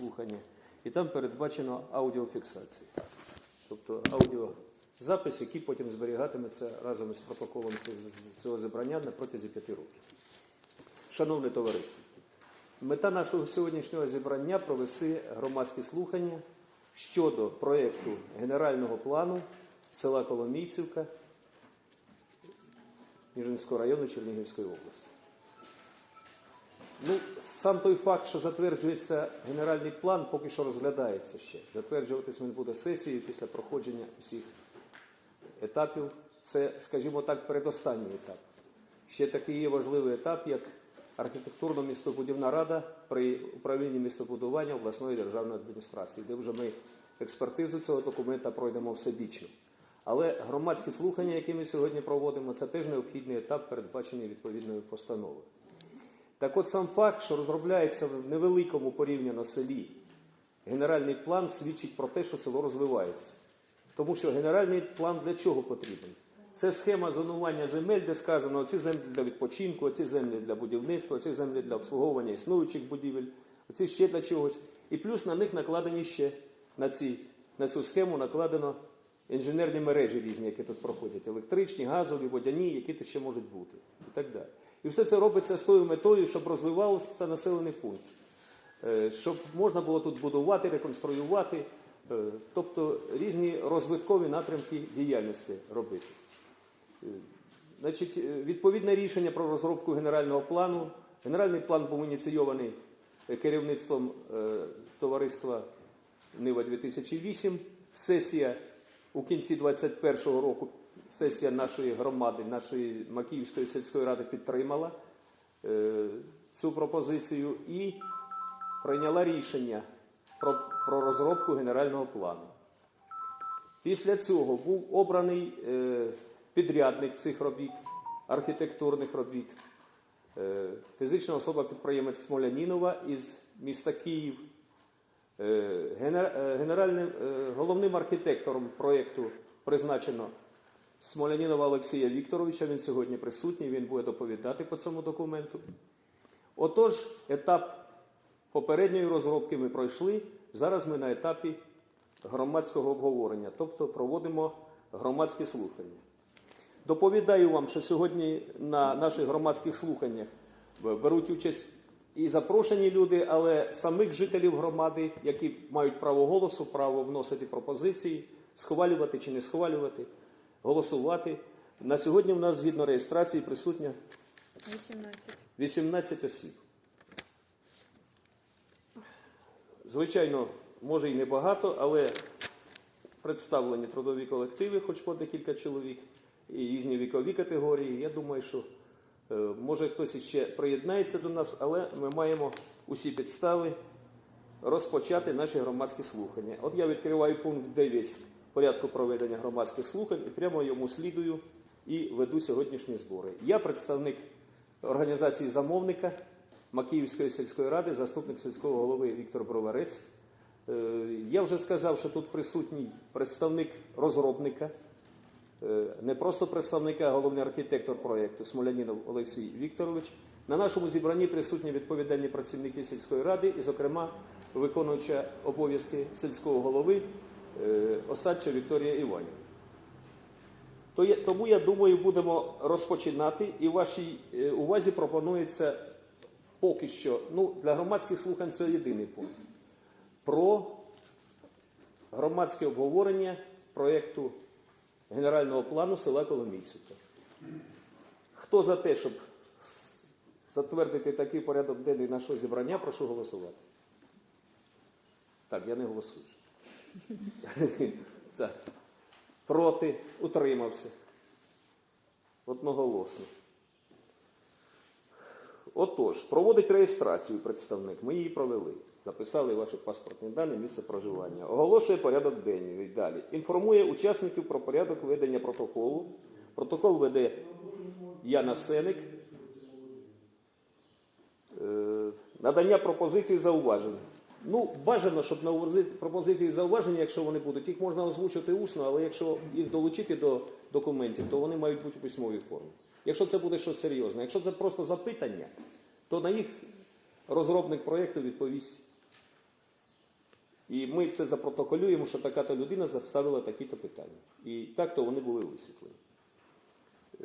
слухання, і там передбачено аудіофіксація. Тобто аудіозапис, який потім зберігатиметься разом із протоколом цього- зібрання на протязі п'яти років. Шановне товариство, мета нашого сьогоднішнього зібрання провести громадські слухання щодо проєкту генерального плану села Коломійцівка Ніжинського району Чернігівської області. Ну, сам той факт, що затверджується генеральний план, поки що розглядається ще. Затверджуватись він буде сесією після проходження усіх етапів. Це, скажімо так, передостанній етап. Ще такий є важливий етап, як архітектурно-містобудівна рада при управлінні містобудування обласної державної адміністрації, де вже ми експертизу цього документа пройдемо всебічно. Але громадські слухання, які ми сьогодні проводимо, це теж необхідний етап, передбачений відповідною постановою. Так от сам факт, що розробляється в невеликому порівняно селі генеральний план, свідчить про те, що село розвивається. Тому що генеральний план для чого потрібен? Це схема зонування земель, де сказано, оці землі для відпочинку, оці землі для будівництва, оці землі для обслуговування існуючих будівель, оці ще для чогось. І плюс на них накладені ще на, ці, на цю схему накладено інженерні мережі різні, які тут проходять, електричні, газові, водяні, які тут ще можуть бути, і так далі. І все це робиться з тою метою, щоб розвивався населений пункт, Е, щоб можна було тут будувати, реконструювати, е, тобто різні розвиткові напрямки діяльності робити. Е, Значить, відповідне рішення про розробку генерального плану. Генеральний план був ініційований керівництвом товариства Нива 2008. Сесія у кінці 2021 року, сесія нашої громади, нашої Макіївської сільської ради підтримала е, цю пропозицію і прийняла рішення про, про розробку генерального плану. Після цього був обраний е, підрядник цих робіт, архітектурних робіт, е, фізична особа-підприємець Смолянінова із міста Київ. Генер- Генеральним головним архітектором проєкту призначено Смолянінова Олексія Вікторовича. Він сьогодні присутній, він буде доповідати по цьому документу. Отож, етап попередньої розробки ми пройшли. Зараз ми на етапі громадського обговорення, тобто проводимо громадські слухання. Доповідаю вам, що сьогодні на наших громадських слуханнях беруть участь і запрошені люди, але самих жителів громади, які мають право голосу, право вносити пропозиції, схвалювати чи не схвалювати, голосувати. На сьогодні в нас згідно реєстрації присутня 18. 18 осіб. Звичайно, може і небагато, але представлені трудові колективи, хоч по декілька чоловік, і різні вікові категорії. Я думаю, що е, може хтось іще приєднається до нас, але ми маємо усі підстави розпочати наші громадські слухання. От я відкриваю пункт 9 порядку проведення громадських слухань і прямо йому слідую і веду сьогоднішні збори. Я представник організації замовника Макіївської сільської ради, заступник сільського голови Віктор Броварець. Е, Я вже сказав, що тут присутній представник розробника, е, не просто представника, а головний архітектор проєкту Смолянінов Олексій Вікторович. На нашому зібранні присутні відповідальні працівники сільської ради, і, зокрема, виконуюча обов'язки сільського голови Осадча Вікторія Іванівна. Тому я думаю, будемо розпочинати, і вашій е, увазі пропонується поки що, ну, для громадських слухань це єдиний пункт. Про громадське обговорення проєкту генерального плану села Коломійцівка. Хто за те, щоб затвердити такий порядок денний нашого зібрання, прошу голосувати. Так, я не голосую. Проти, утримався. Одноголосно. Отож, проводить реєстрацію представник. Ми її провели. Записали ваші паспортні дані, місце проживання. Оголошує порядок денний. Далі. Інформує учасників про порядок ведення протоколу. Протокол веде Яна Сеник. Е, Надання пропозицій зауважень. Ну, бажано, щоб на пропозиції зауваження, якщо вони будуть, їх можна озвучити усно, але якщо їх долучити до документів, то вони мають бути у письмовій формі. Якщо це буде щось серйозне, якщо це просто запитання, то на їх розробник проєкту відповість. І ми це запротоколюємо, що така-то людина заставила такі-то питання. І так-то вони були висвітлені. Е,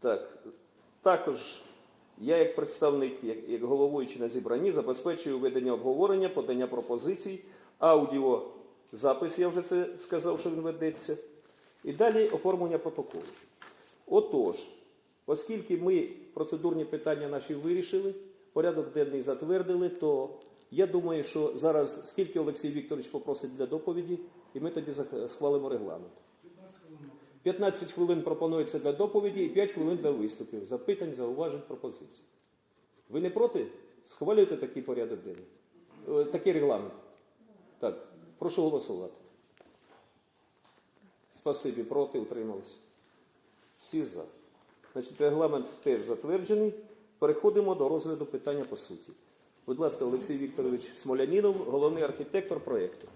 так, також. Я, як представник, як, як головуючий на зібранні, забезпечую ведення обговорення, подання пропозицій, аудіозапис, я вже це сказав, що він ведеться. І далі оформлення протоколу. Отож, оскільки ми процедурні питання наші вирішили, порядок денний затвердили, то я думаю, що зараз скільки Олексій Вікторович попросить для доповіді, і ми тоді схвалимо регламент. 15 хвилин пропонується для доповіді і 5 хвилин для виступів, запитань, зауважень, пропозицій. Ви не проти? Схвалюйте такий порядок денний, е, такий регламент. Так, прошу голосувати. Спасибі, проти, утрималися. Всі за. Значить, регламент теж затверджений. Переходимо до розгляду питання по суті. Будь ласка, Олексій Вікторович Смолянінов, головний архітектор проєкту.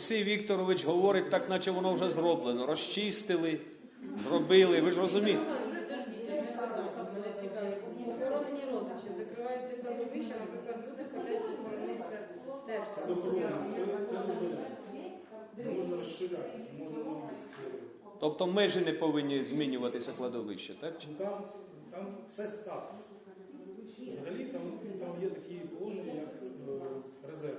Олексій Вікторович говорить так, наче воно вже зроблено. Розчистили, зробили. Ви ж розумієте? Мене. Похоронені родичі, закриваються кладовища, наприклад, люди хочуть похоронитися теж можна розширяти, можна. Тобто межі не повинні змінюватися кладовище, так? Ну, Там, там це статус. Взагалі там, там є такі положення, як е, резерв.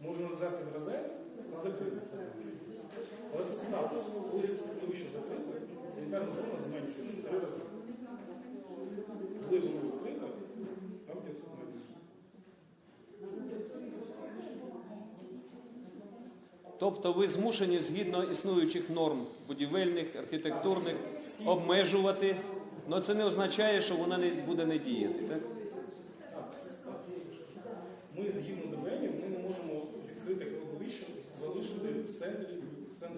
Можна взяти в резерв на закрите. Але це статус. Коли кладовище закрите, санітарна зона зменшується в три рази. Коли воно відкрите, там 500 метрів. Тобто ви змушені згідно існуючих норм будівельних, архітектурних обмежувати, але це не означає, що вона не буде не діяти, так? Так, це. Ми згідно ДБНів, ми не можемо відкрити кладовище, залишити в центрі, в центрі села на одному місці. Ми його повинні закрити.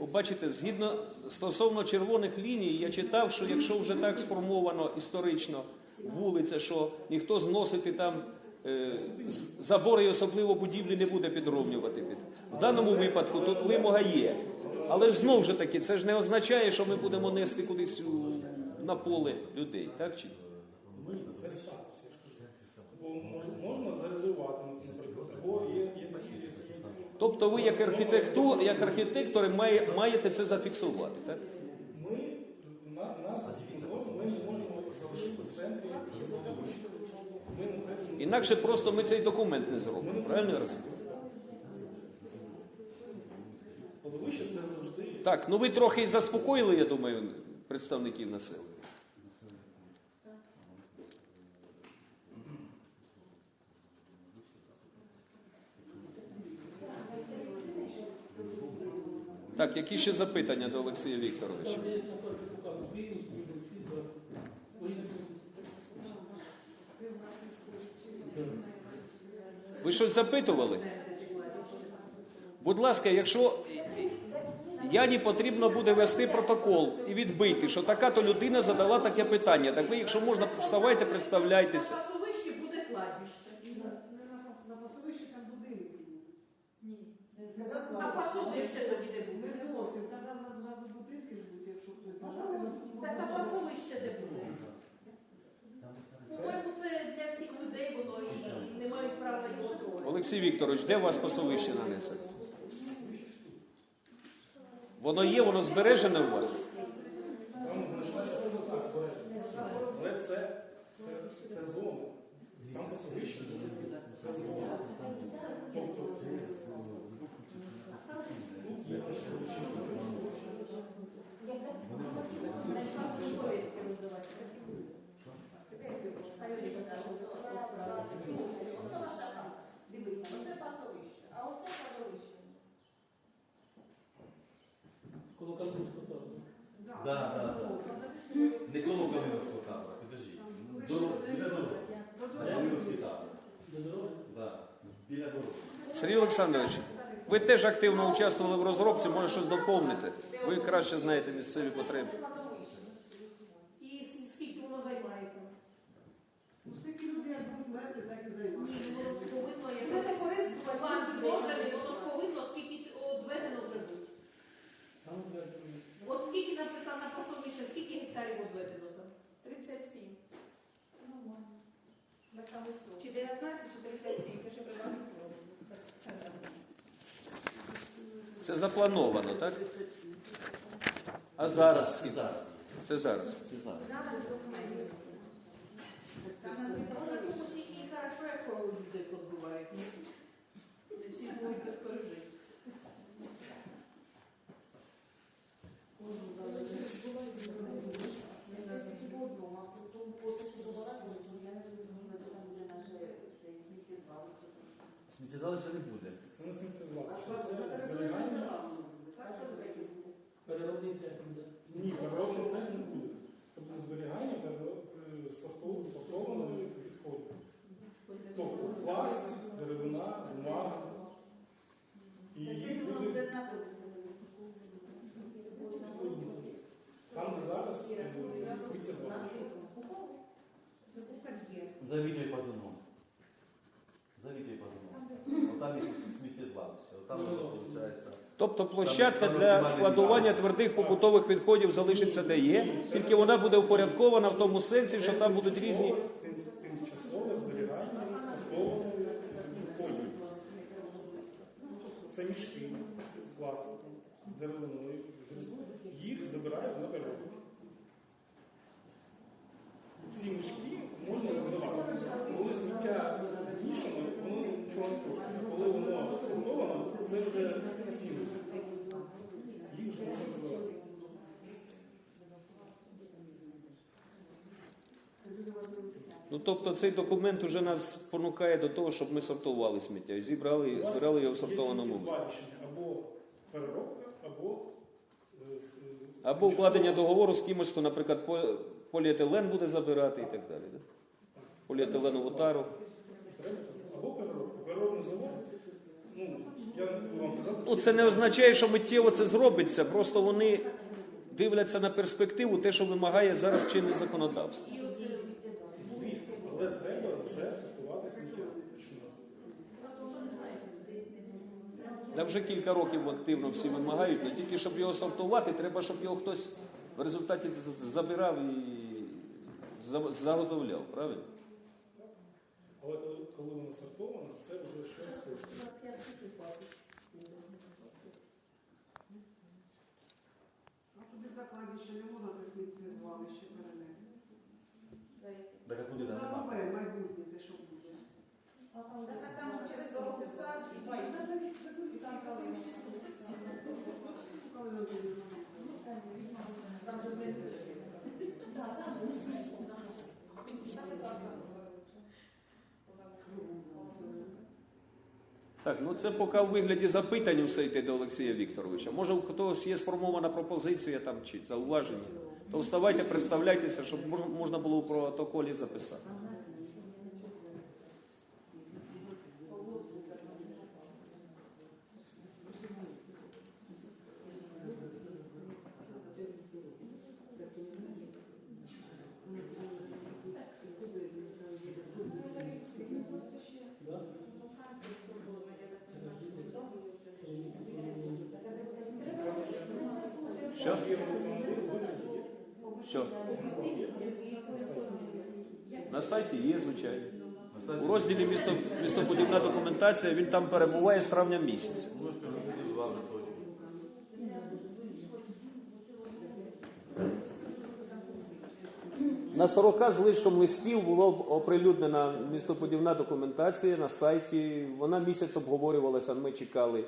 Ви бачите, згідно стосовно червоних ліній, я читав, що якщо вже так сформовано історично вулиця, що ніхто зносити там е, забори і особливо будівлі не буде підровнювати під. В даному випадку тут вимога є. Але ж знов же таки, це ж не означає, що ми будемо нести кудись у, на поле людей, так чи? ні? Це статус, ж. Бо можна зарезервувати, наприклад, або є, Тобто ви як архітектор, як архітектори має, маєте це зафіксувати, так? Ми, на, нас, ми не можемо залишити в центрі кладовище. Ми не можемо Інакше просто ми цей документ не зробимо. Правильно я розумію? кладовище це завжди Так, ну ви трохи заспокоїли, я думаю, представників населення. Так, які ще запитання до Олексія Вікторовича? Ви щось запитували? Будь ласка, якщо Яні потрібно буде вести протокол і відбити, що така то людина задала таке питання. Так ви, якщо можна, вставайте, представляйтеся. На пасовищі буде кладбище. На пасовищі там будинки. Ні, А пасовище тоді де буде? Не зовсім. Там зразу будинки будуть, якщо хтось бажатиме. Так а пасовище де буде? По-моєму, це для всіх людей воно і не мають права його трогати. Олексій Вікторович, де у вас пасовище нанесено? Воно є, воно збережене у вас? Там значна частина так збережена. Але це, це, це зона. Там пасовище може бути. Це зона. Тобто тут є пасовище. Дивись, оце пасовище, а оце кладовище. Да, да, да. Не коло Калиновського табора, підожди. Дорога, біля дороги. Калиновський табор. Да. Біля дороги. Сергій Олександрович, ви теж активно участвували в розробці, може щось доповнити. Ви краще знаєте місцеві потреби. І с- скільки воно займає там? Ну, скільки людей як будуть мати, так і Ні, займаються. ну, воно ж повинно Буде якось. користувати. План зложений, воно ж повинно скільки одведено вже бути. Там де- От скільки, наприклад, на пасовище, скільки гектарів одведено там? 37. Чи 19, чи 37, це ще приватний Це заплановано, так? А зараз Це скільки? зараз. Це зараз. Це зараз. Зараз документів. Може, комусь і хорошо, якщо людей позбувають. Всі будуть безкорижити. Сміттєзвалища не буде. Це не сміттєзвалище, це зберігання. Переробний цех буде. Ні, переробний цех не буде. Це буде зберігання е, сортов- Тобто пластик, деревина, бумага. І їх буде там, де зараз сміттєзвалище. За Вітєю Падуном. За Отам виходить. Тобто площадка для складування твердих побутових відходів залишиться де є, тільки вона буде упорядкована в тому сенсі, що там будуть різні. Тимчасове зберігання сортованої відходів. Це мішки з пластиком, з деревиною, з. Їх забирають на природу. Ці мішки можна видавати. Коли сміття змішане, воно нічого не коштує. Коли воно це вже ціни. Їх вже можна забирати. Ну тобто цей документ уже нас спонукає до того, щоб ми сортували сміття і зібрали, У вас збирали його в є сортованому тільки два рішення. Або переробка, або е, е, Або укладення договору з кимось, хто, наприклад, по- поліетилен буде забирати і так далі. Да? Поліетиленову тару. Треба це. Або переробка. Переробний завод, ну, це не означає, що миттєво це зробиться, просто вони дивляться на перспективу, те, що вимагає зараз чинне законодавство. звісно, але треба вже сортувати сміття. Та вже кілька років активно всі вимагають, не тільки щоб його сортувати, треба, щоб його хтось в результаті забирав і заготовляв, правильно? Але коли коли воно сортовано, це вже щось коштує. А туди закладіше не можна те сміттєзвалище перенести. Так а куди На там нове нема? майбутнє, те, що буде. Так там через дорогу сад і Коли воно буде. Нове? Там же не Так, ну це поки в вигляді запитань все йти до Олексія Вікторовича. Може, у когось є сформована пропозиція там чи зауваження, то вставайте, представляйтеся, щоб мож- можна було у протоколі записати. Що? Що? На сайті є, звичайно. У розділі місто, містобудівна документація він там перебуває з травня місяця. На 40 з лишком листів було оприлюднена містобудівна документація на сайті. Вона місяць обговорювалася. Ми чекали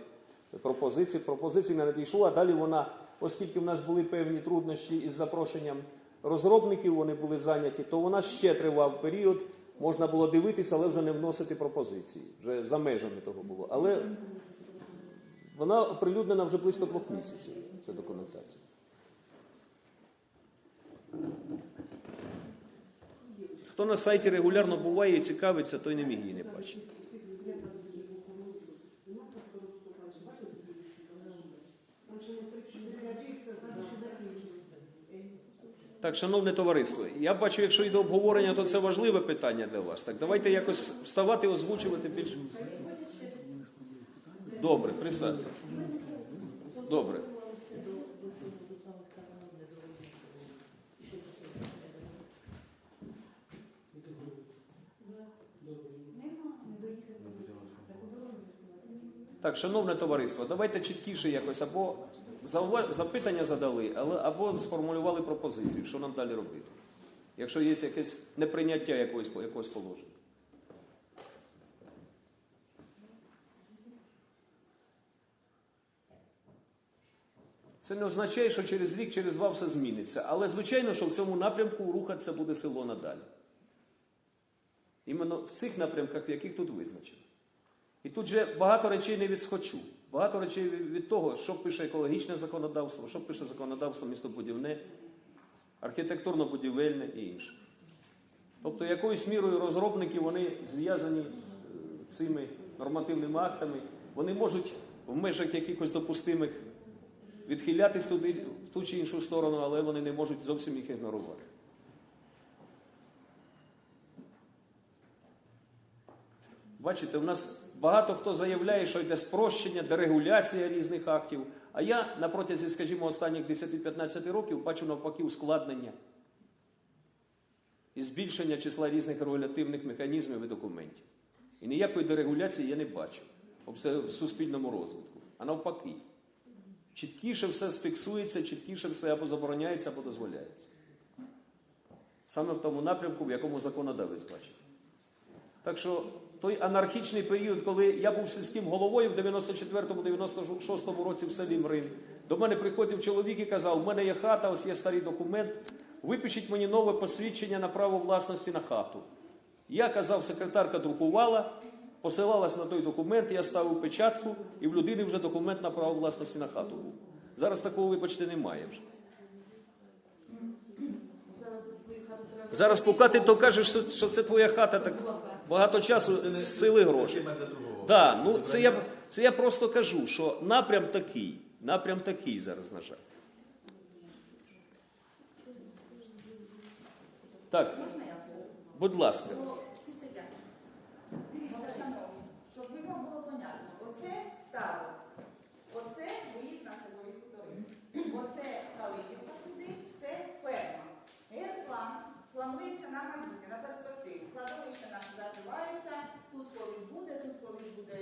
пропозиції. Пропозиції не надійшло, а далі вона, оскільки в нас були певні труднощі із запрошенням розробників, вони були зайняті, то вона ще тривав період. Можна було дивитися, але вже не вносити пропозиції. Вже за межами того було. Але вона оприлюднена вже близько двох місяців. Ця документація. Хто на сайті регулярно буває і цікавиться, той не міг її не бачити. Так, шановне товариство, я бачу, якщо йде обговорення, то це важливе питання для вас. Так, давайте якось вставати, озвучувати більше. Добре, присядьте. Добре. Так, шановне товариство, давайте чіткіше якось або запитання задали, але або сформулювали пропозицію, що нам далі робити. Якщо є якесь неприйняття якогось, якогось положення. Це не означає, що через рік, через два все зміниться. Але звичайно, що в цьому напрямку рухатися буде село надалі. Іменно в цих напрямках, в яких тут визначено. І тут же багато речей не відскочу. Багато речей від того, що пише екологічне законодавство, що пише законодавство містобудівне, архітектурно-будівельне і інше. Тобто, якоюсь мірою розробники вони зв'язані е, цими нормативними актами, вони можуть в межах якихось допустимих відхилятись туди, в ту чи іншу сторону, але вони не можуть зовсім їх ігнорувати. Бачите, в нас багато хто заявляє, що йде спрощення, дерегуляція різних актів. А я на протязі, скажімо, останніх 10-15 років бачу навпаки ускладнення і збільшення числа різних регулятивних механізмів і документів. І ніякої дерегуляції я не бачу в суспільному розвитку. А навпаки, чіткіше все сфіксується, чіткіше все або забороняється, або дозволяється. Саме в тому напрямку, в якому законодавець бачить. Так що той анархічний період, коли я був сільським головою в 94-96 році в селі Мрин, до мене приходив чоловік і казав: у мене є хата, ось є старий документ, випишіть мені нове посвідчення на право власності на хату. Я казав, секретарка друкувала, посилалась на той документ, я ставив печатку, і в людини вже документ на право власності на хату був. Зараз такого, вибачте, немає вже. Зараз, поки ти то кажеш, що- що це твоя хата, так багато часу сили грошей. Другого. Да, ну це я, це я просто кажу, що напрям такий, напрям такий зараз, на жаль. Так, будь ласка. Ну, всі сидять. Дивіться, шановні, щоб ви вам було понятно. Оце табор, оце виїзд на селові хутори. Оце Калинівка сюди, це ферма. Герплан планується на майбутнє, на перспективу. Кладовище наше тут колись буде, тут колись буде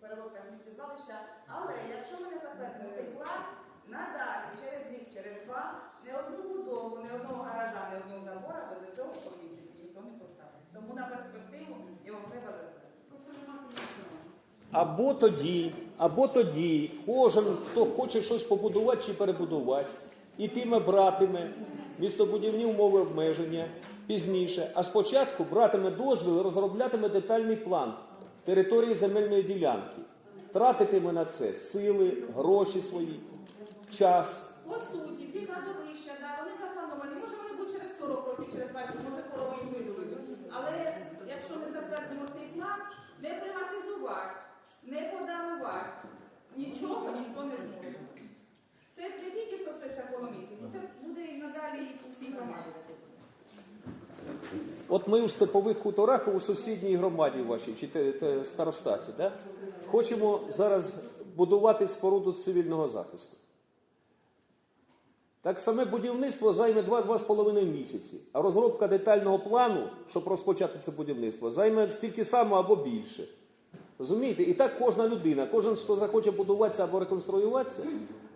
переробка сміттєзвалища. Але якщо ми не затвердимо цей план, надалі, через рік, через два, не одну будову, не одного гаража, не одного забора без цього комісії ніхто не поставить. Тому на перспективу його треба затвердити. Або тоді, або тоді кожен, хто хоче щось побудувати чи перебудувати, ітиме братиме містобудівні умови обмеження пізніше, а спочатку братиме дозвіл і розроблятиме детальний план території земельної ділянки. Тратитиме на це сили, гроші свої, час. По суті, ці кладовища, да, вони заплановані. Може вони будуть через 40 років, через 20, може половину виділити. Але якщо ми затвердимо цей план, не приватизувати, не подарувати, нічого ніхто не зможе. Це не тільки стосується коломийців, це буде і надалі у всій громаді. От ми у степових хуторах у сусідній громаді вашій, чи старостаті, да? хочемо зараз будувати споруду цивільного захисту. Так саме будівництво займе 2-2,5 місяці, а розробка детального плану, щоб розпочати це будівництво, займе стільки само або більше. Розумієте? І так кожна людина, кожен, хто захоче будуватися або реконструюватися,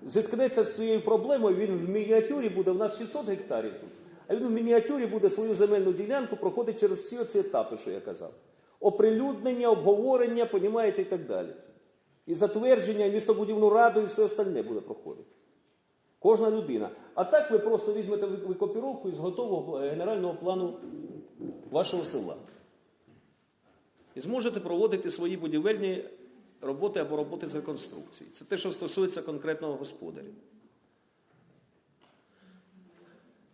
зіткнеться з цією проблемою, він в мініатюрі буде, в нас 600 гектарів тут, а він в мініатюрі буде свою земельну ділянку проходить через всі оці етапи, що я казав. Оприлюднення, обговорення, понімаєте, і так далі. І затвердження, і містобудівну раду, і все остальне буде проходити. Кожна людина. А так ви просто візьмете викопіровку із готового е, генерального плану вашого села. І зможете проводити свої будівельні роботи або роботи з реконструкції. Це те, що стосується конкретного господаря.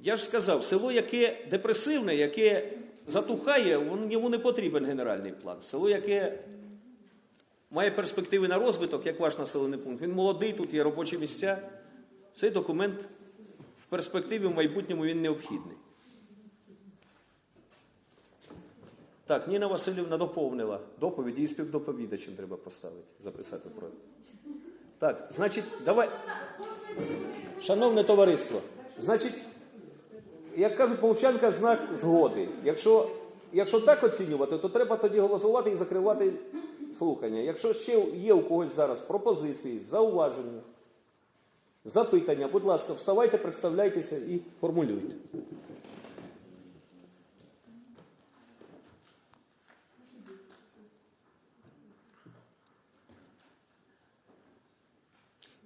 Я ж сказав, село, яке депресивне, яке затухає, йому не потрібен генеральний план. Село, яке має перспективи на розвиток, як ваш населений пункт, він молодий, тут є робочі місця. Цей документ в перспективі в майбутньому він необхідний. Так, Ніна Васильівна доповнила доповіді і співдоповідачем треба поставити, записати про. Так, значить, давай. Шановне товариство, значить, як кажуть, повчанка знак згоди. Якщо, якщо так оцінювати, то треба тоді голосувати і закривати слухання. Якщо ще є у когось зараз пропозиції, зауваження, запитання, будь ласка, вставайте, представляйтеся і формулюйте.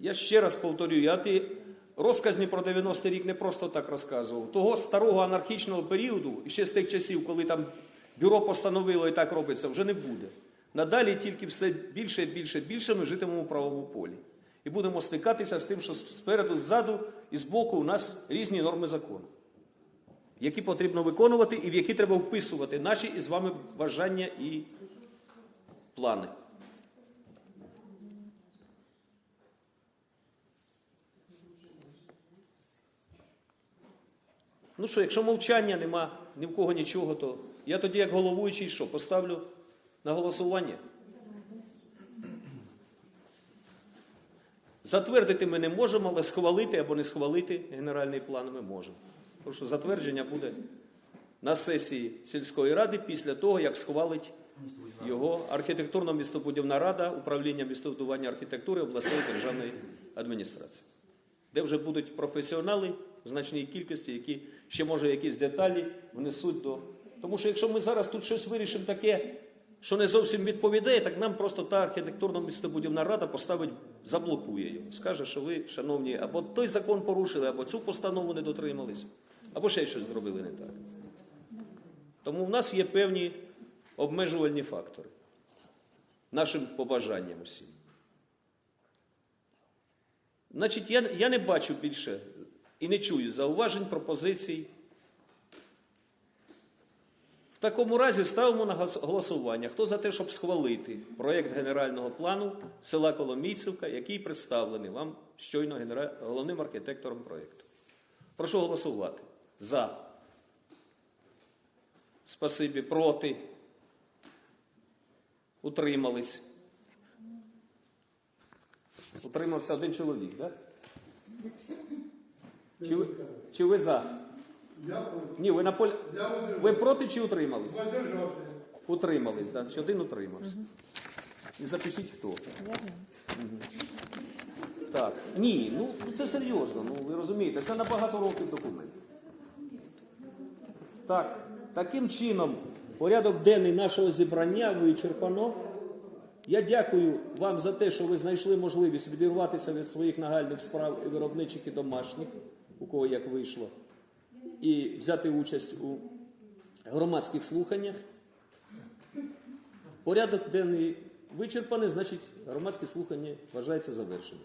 Я ще раз повторюю, я ті розказні про 90-й рік не просто так розказував. Того старого анархічного періоду, ще з тих часів, коли там бюро постановило і так робиться, вже не буде. Надалі тільки все більше і більше більше ми житимемо у правовому полі. І будемо стикатися з тим, що спереду, ззаду і збоку у нас різні норми закону, які потрібно виконувати і в які треба вписувати наші із вами бажання і плани. Ну що, якщо мовчання нема ні в кого нічого, то я тоді, як головуючий, що поставлю на голосування. Затвердити ми не можемо, але схвалити або не схвалити генеральний план ми можемо. Тому що затвердження буде на сесії сільської ради після того, як схвалить його архітектурно-містобудівна рада управління містобудування архітектури обласної державної адміністрації, де вже будуть професіонали в значній кількості, які ще може якісь деталі внесуть до. Тому що якщо ми зараз тут щось вирішимо таке, що не зовсім відповідає, так нам просто та архітектурно-містобудівна рада поставить, заблокує його. Скаже, що ви, шановні, або той закон порушили, або цю постанову не дотримались, або ще щось зробили не так. Тому в нас є певні обмежувальні фактори нашим побажанням усім. Значить, я, я не бачу більше і не чую зауважень, пропозицій. В такому разі ставимо на голосування. Хто за те, щоб схвалити проєкт генерального плану села Коломійцівка, який представлений вам щойно генера- головним архітектором проєкту. Прошу голосувати. За. Спасибі. Проти. Утримались. Утримався один чоловік, так? Чи ви, чи ви за? Я проти. Ні, ви на полі. Я Ви проти чи утримались? Задержався. Утримались, да? Чи один утримався. І запишіть хто. Мгм. Так. Ні, ну це серйозно, ну ви розумієте, це на багато років документ. Так, таким чином, порядок денний нашого зібрання вичерпано. Я дякую вам за те, що ви знайшли можливість відірватися від своїх нагальних справ і виробничих і домашніх, у кого як вийшло, і взяти участь у громадських слуханнях. Порядок денний вичерпаний, значить, громадські слухання вважається завершеним.